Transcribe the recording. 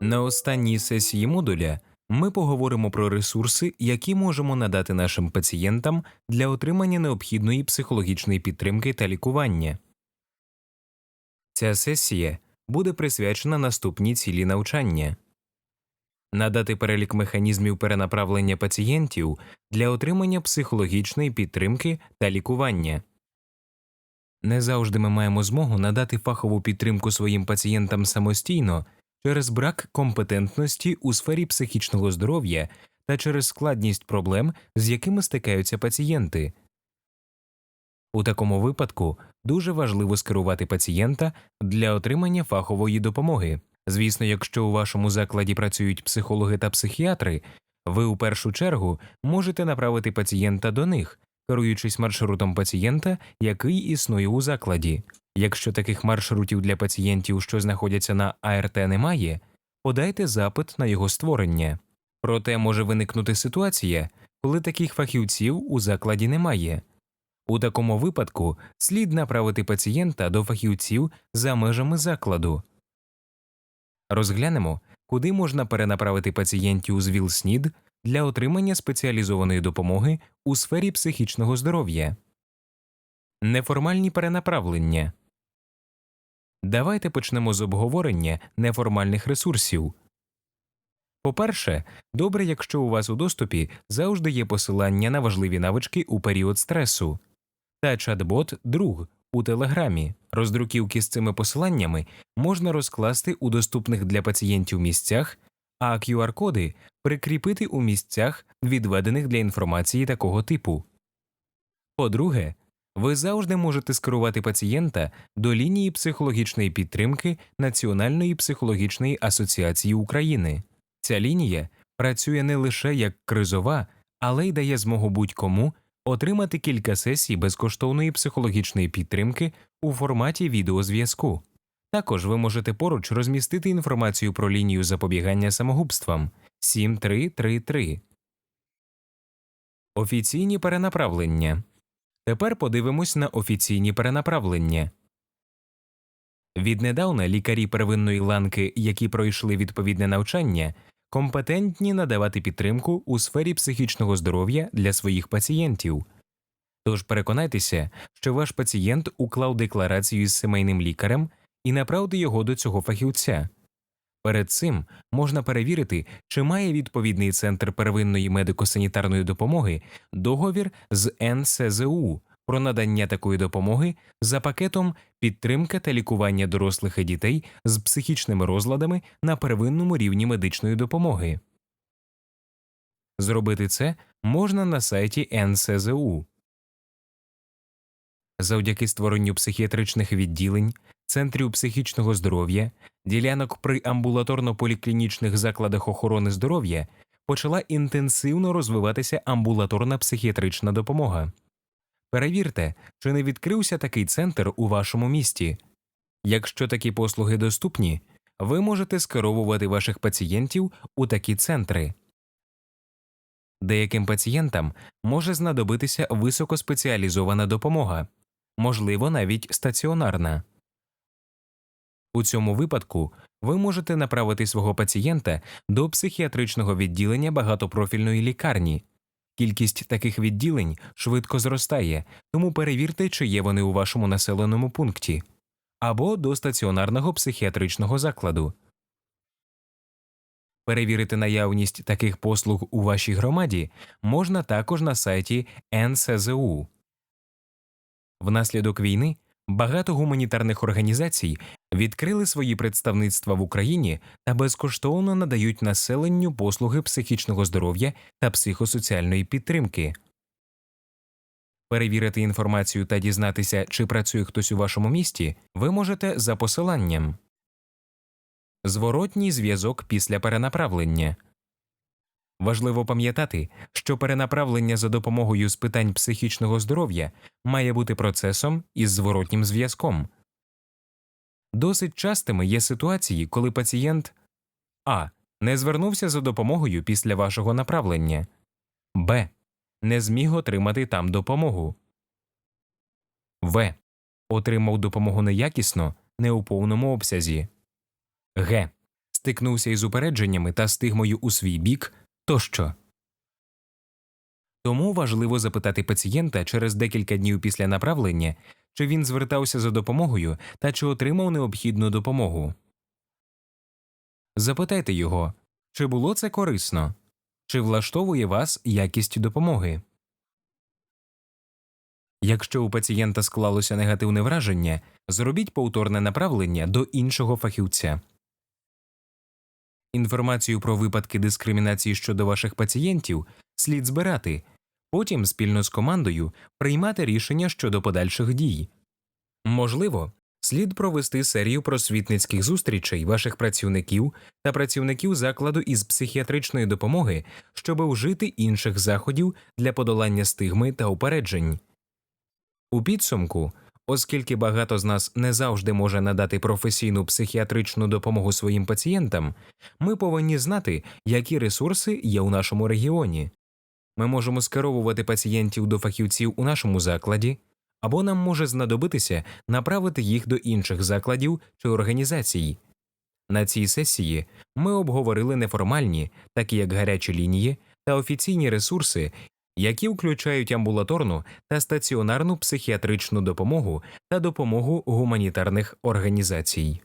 На останній сесії модуля ми поговоримо про ресурси, які можемо надати нашим пацієнтам для отримання необхідної психологічної підтримки та лікування. Ця сесія буде присвячена наступній цілі навчання надати перелік механізмів перенаправлення пацієнтів для отримання психологічної підтримки та лікування. Не завжди ми маємо змогу надати фахову підтримку своїм пацієнтам самостійно через брак компетентності у сфері психічного здоров'я та через складність проблем, з якими стикаються пацієнти. У такому випадку дуже важливо скерувати пацієнта для отримання фахової допомоги. Звісно, якщо у вашому закладі працюють психологи та психіатри, ви у першу чергу можете направити пацієнта до них, керуючись маршрутом пацієнта, який існує у закладі. Якщо таких маршрутів для пацієнтів, що знаходяться на АРТ, немає, подайте запит на його створення. Проте може виникнути ситуація, коли таких фахівців у закладі немає. У такому випадку слід направити пацієнта до фахівців за межами закладу. Розглянемо, куди можна перенаправити пацієнтів з ВІЛ-СНІД для отримання спеціалізованої допомоги у сфері психічного здоров'я. Неформальні перенаправлення Давайте почнемо з обговорення неформальних ресурсів. По-перше, добре, якщо у вас у доступі завжди є посилання на важливі навички у період стресу та чат-бот друг у телеграмі. Роздруківки з цими посиланнями можна розкласти у доступних для пацієнтів місцях, а QR-коди прикріпити у місцях, відведених для інформації такого типу. По-друге, ви завжди можете скерувати пацієнта до лінії психологічної підтримки Національної психологічної асоціації України. Ця лінія працює не лише як кризова, але й дає змогу будь-кому отримати кілька сесій безкоштовної психологічної підтримки у форматі відеозв'язку. Також ви можете поруч розмістити інформацію про лінію запобігання самогубствам 7333. Офіційні перенаправлення. Тепер подивимось на офіційні перенаправлення. Віднедавна лікарі первинної ланки, які пройшли відповідне навчання, компетентні надавати підтримку у сфері психічного здоров'я для своїх пацієнтів. Тож переконайтеся, що ваш пацієнт уклав декларацію з сімейним лікарем і направте його до цього фахівця. Перед цим можна перевірити, чи має відповідний центр первинної медико-санітарної допомоги договір з НСЗУ про надання такої допомоги за пакетом підтримка та лікування дорослих і дітей з психічними розладами на первинному рівні медичної допомоги. Зробити це можна на сайті НСЗУ. Завдяки створенню психіатричних відділень, центрів психічного здоров'я, ділянок при амбулаторно-поліклінічних закладах охорони здоров'я почала інтенсивно розвиватися амбулаторна психіатрична допомога. Перевірте, чи не відкрився такий центр у вашому місті. Якщо такі послуги доступні, ви можете скеровувати ваших пацієнтів у такі центри. Деяким пацієнтам може знадобитися високоспеціалізована допомога, можливо, навіть стаціонарна. У цьому випадку ви можете направити свого пацієнта до психіатричного відділення багатопрофільної лікарні. Кількість таких відділень швидко зростає, тому перевірте, чи є вони у вашому населеному пункті, або до стаціонарного психіатричного закладу. Перевірити наявність таких послуг у вашій громаді можна також на сайті НСЗУ. Внаслідок війни багато гуманітарних організацій відкрили свої представництва в Україні та безкоштовно надають населенню послуги психічного здоров'я та психосоціальної підтримки. Перевірити інформацію та дізнатися, чи працює хтось у вашому місті, ви можете за посиланням. Зворотній зв'язок після перенаправлення. Важливо пам'ятати, що перенаправлення за допомогою з питань психічного здоров'я має бути процесом із зворотнім зв'язком. Досить частими є ситуації, коли пацієнт а. не звернувся за допомогою після вашого направлення, б. не зміг отримати там допомогу, в. отримав допомогу неякісно, не у повному обсязі, г. стикнувся із упередженнями та стигмою у свій бік тощо. Тому важливо запитати пацієнта через декілька днів після направлення, чи він звертався за допомогою та чи отримав необхідну допомогу. Запитайте його, чи було це корисно, чи влаштовує вас якість допомоги. Якщо у пацієнта склалося негативне враження, зробіть повторне направлення до іншого фахівця. Інформацію про випадки дискримінації щодо ваших пацієнтів слід збирати, потім спільно з командою приймати рішення щодо подальших дій. Можливо, слід провести серію просвітницьких зустрічей ваших працівників та працівників закладу із психіатричної допомоги, щоб вжити інших заходів для подолання стигми та упереджень. У підсумку, оскільки багато з нас не завжди може надати професійну психіатричну допомогу своїм пацієнтам, ми повинні знати, які ресурси є у нашому регіоні. Ми можемо скеровувати пацієнтів до фахівців у нашому закладі, або нам може знадобитися направити їх до інших закладів чи організацій. На цій сесії ми обговорили неформальні, такі як гарячі лінії та офіційні ресурси, які включають амбулаторну та стаціонарну психіатричну допомогу та допомогу гуманітарних організацій.